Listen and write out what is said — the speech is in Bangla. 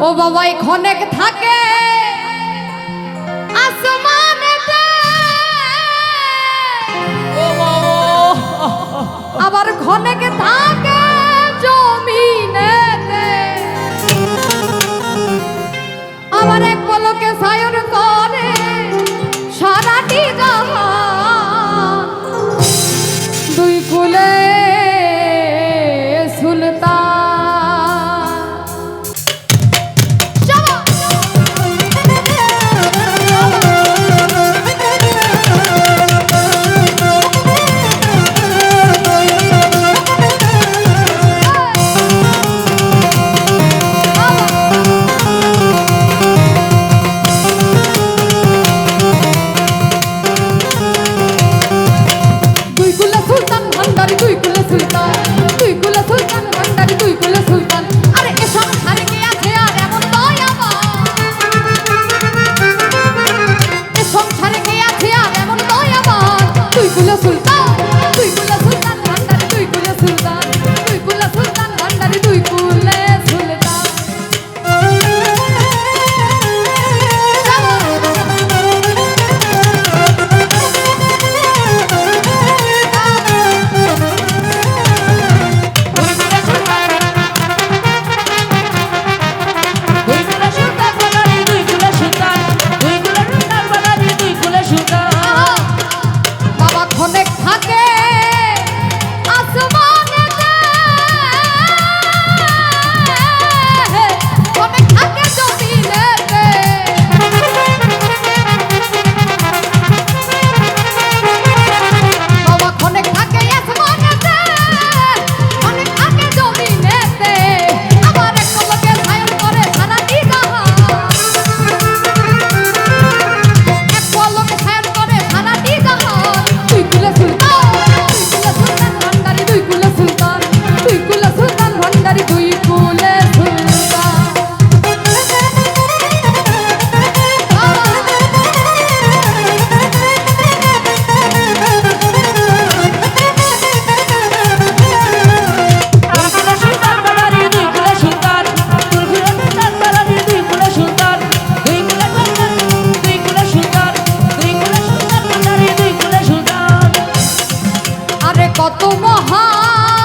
ও বাবা এখানে থাকে? আসমানেতে। ও বাবা। আবার ঘনেকে থাকে? মহা